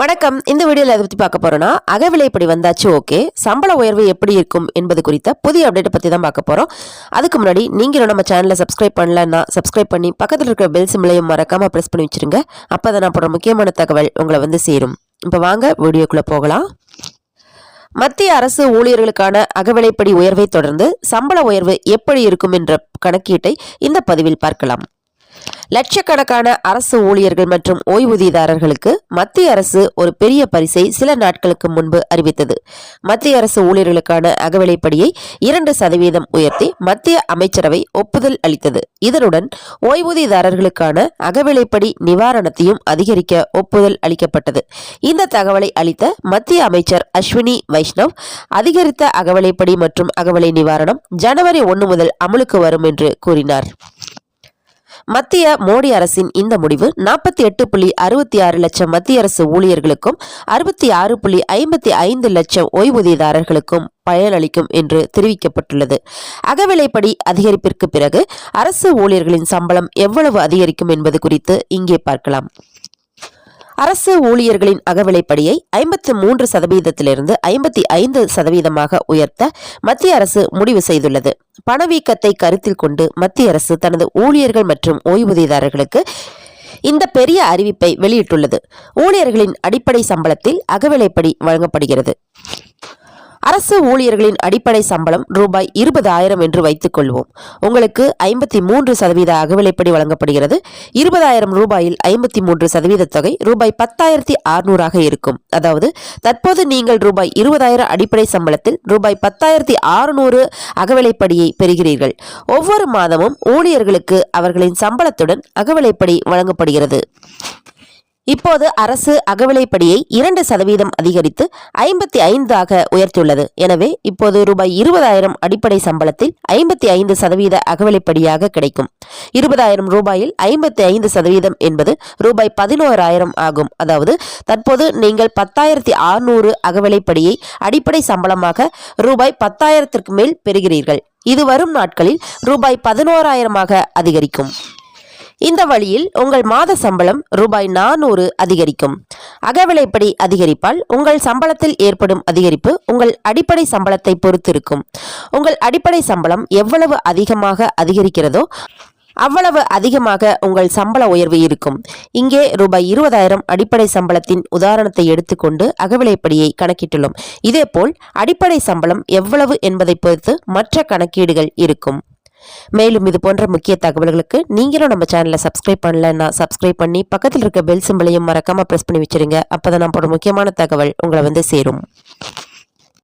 வணக்கம். இந்த வீடியோவில் அதை பற்றி பார்க்க போகிறோன்னா அகவிலைப்படி வந்தாச்சு ஓகே. சம்பள உயர்வு எப்படி இருக்கும் என்பது குறித்த புதிய அப்டேட்டை பற்றி தான் பார்க்க போகிறோம் அதுக்கு முன்னாடி நீங்களும் நம்ம சேனலை சப்ஸ்கிரைப் பண்ணலன்னா சப்ஸ்கிரைப் பண்ணி பக்கத்தில் இருக்கிற பெல் சிம்லையும் மறக்காமல் ப்ரெஸ் பண்ணி வச்சிருங்க. அப்போ தான் நான் போடுற முக்கியமான தகவல் உங்களை வந்து சேரும். இப்போ வாங்க வீடியோக்குள்ளே போகலாம். மத்திய அரசு ஊழியர்களுக்கான அகவிலைப்படி உயர்வை தொடர்ந்து சம்பள உயர்வு எப்படி இருக்கும் என்ற கணக்கீட்டை இந்த பதிவில் பார்க்கலாம். லட்சக்கணக்கான அரசு ஊழியர்கள் மற்றும் ஓய்வூதியதாரர்களுக்கு மத்திய அரசு ஒரு பெரிய பரிசை சில நாட்களுக்கு முன்பு அறிவித்தது. மத்திய அரசு ஊழியர்களுக்கான அகவிலைப்படியை இரண்டு சதவீதம் உயர்த்தி மத்திய அமைச்சரவை ஒப்புதல் அளித்தது. இதனுடன் ஓய்வூதியதாரர்களுக்கான அகவிலைப்படி நிவாரணத்தையும் அதிகரிக்க ஒப்புதல் அளிக்கப்பட்டது. இந்த தகவலை அளித்த மத்திய அமைச்சர் அஸ்வினி வைஷ்ணவ் அதிகரித்த அகவிலைப்படி மற்றும் அகவிலை நிவாரணம் ஜனவரி ஒன்று முதல் அமலுக்கு வரும் என்று கூறினார். மத்திய மோடி அரசின் இந்த முடிவு நாற்பத்தி எட்டு புள்ளி அறுபத்தி ஆறு லட்சம் மத்திய அரசு ஊழியர்களுக்கும் அறுபத்தி ஆறு புள்ளி ஐம்பத்தி ஐந்து லட்சம் ஓய்வூதியதாரர்களுக்கும் பயனளிக்கும் என்று தெரிவிக்கப்பட்டுள்ளது. அகவிலைப்படி அதிகரிப்பிற்கு பிறகு அரசு ஊழியர்களின் சம்பளம் எவ்வளவு அதிகரிக்கும் என்பது குறித்து இங்கே பார்க்கலாம். அரசு ஊழியர்களின் அகவிலைப்படியை ஐம்பத்தி மூன்று சதவீதத்திலிருந்து ஐம்பத்தி ஐந்து சதவீதமாக உயர்த்த மத்திய அரசு முடிவு செய்துள்ளது. பணவீக்கத்தை கருத்தில் கொண்டு மத்திய அரசு தனது ஊழியர்கள் மற்றும் ஓய்வூதியதாரர்களுக்கு இந்த பெரிய அறிவிப்பை வெளியிட்டுள்ளது. ஊழியர்களின் அடிப்படை சம்பளத்தில் அகவிலைப்படி வழங்கப்படுகிறது. அரசு ஊழியர்களின் அடிப்படை சம்பளம் ரூபாய் இருபதாயிரம் என்று வைத்துக் கொள்வோம். உங்களுக்கு ஐம்பத்தி மூன்று சதவீத அகவிலைப்படி வழங்கப்படுகிறது. இருபதாயிரம் ரூபாயில் ஐம்பத்தி மூன்று சதவீத தொகை ரூபாய் பத்தாயிரத்தி அறுநூறாக இருக்கும். அதாவது தற்போது நீங்கள் ரூபாய் இருபதாயிரம் அடிப்படை சம்பளத்தில் ரூபாய் பத்தாயிரத்தி அறுநூறு அகவிலைப்படியை பெறுகிறீர்கள். ஒவ்வொரு மாதமும் ஊழியர்களுக்கு அவர்களின் சம்பளத்துடன் அகவிலைப்படி வழங்கப்படுகிறது. இப்போது அரசு அகவிலைப்படியை இரண்டு சதவீதம் அதிகரித்து ஐம்பத்தி ஐந்தாக உயர்த்தியுள்ளது. எனவே இப்போது ரூபாய் இருபதாயிரம் அடிப்படை சம்பளத்தில் ஐம்பத்தி ஐந்து சதவீத அகவிலைப்படியாக கிடைக்கும். இருபதாயிரம் ரூபாயில் ஐம்பத்தி ஐந்து சதவீதம் என்பது ரூபாய் பதினோராயிரம் ஆகும். அதாவது தற்போது நீங்கள் பத்தாயிரத்தி அறுநூறு அகவிலைப்படியை அடிப்படை சம்பளமாக ரூபாய் பத்தாயிரத்திற்கு மேல் பெறுகிறீர்கள். இது வரும் நாட்களில் ரூபாய் பதினோராயிரமாக அதிகரிக்கும். இந்த வழியில் உங்கள் மாத சம்பளம் ரூபாய் நானூறு அதிகரிக்கும். அகவிலைப்படி அதிகரிப்பால் உங்கள் சம்பளத்தில் ஏற்படும் அதிகரிப்பு உங்கள் அடிப்படை சம்பளத்தை பொறுத்திருக்கும். உங்கள் அடிப்படை சம்பளம் எவ்வளவு அதிகமாக அதிகரிக்கிறதோ அவ்வளவு அதிகமாக உங்கள் சம்பள உயர்வு இருக்கும். இங்கே ரூபாய் இருபதாயிரம் அடிப்படை சம்பளத்தின் உதாரணத்தை எடுத்துக்கொண்டு அகவிலைப்படியை கணக்கிட்டுள்ளோம். இதேபோல் அடிப்படை சம்பளம் எவ்வளவு என்பதை பொறுத்து மற்ற கணக்கீடுகள் இருக்கும். மேலும் இது போன்ற முக்கிய தகவல்களுக்கு நீங்களும் நம்ம சேனலை சப்ஸ்கிரைப் பண்ணலன்னா சப்ஸ்கிரைப் பண்ணி பக்கத்தில் இருக்க பெல் சிம்பிளையும் மறக்காமல் ப்ரெஸ் பண்ணி வச்சிருங்க. அப்பதான் நான் போட முக்கியமான தகவல் உங்களை வந்து சேரும்.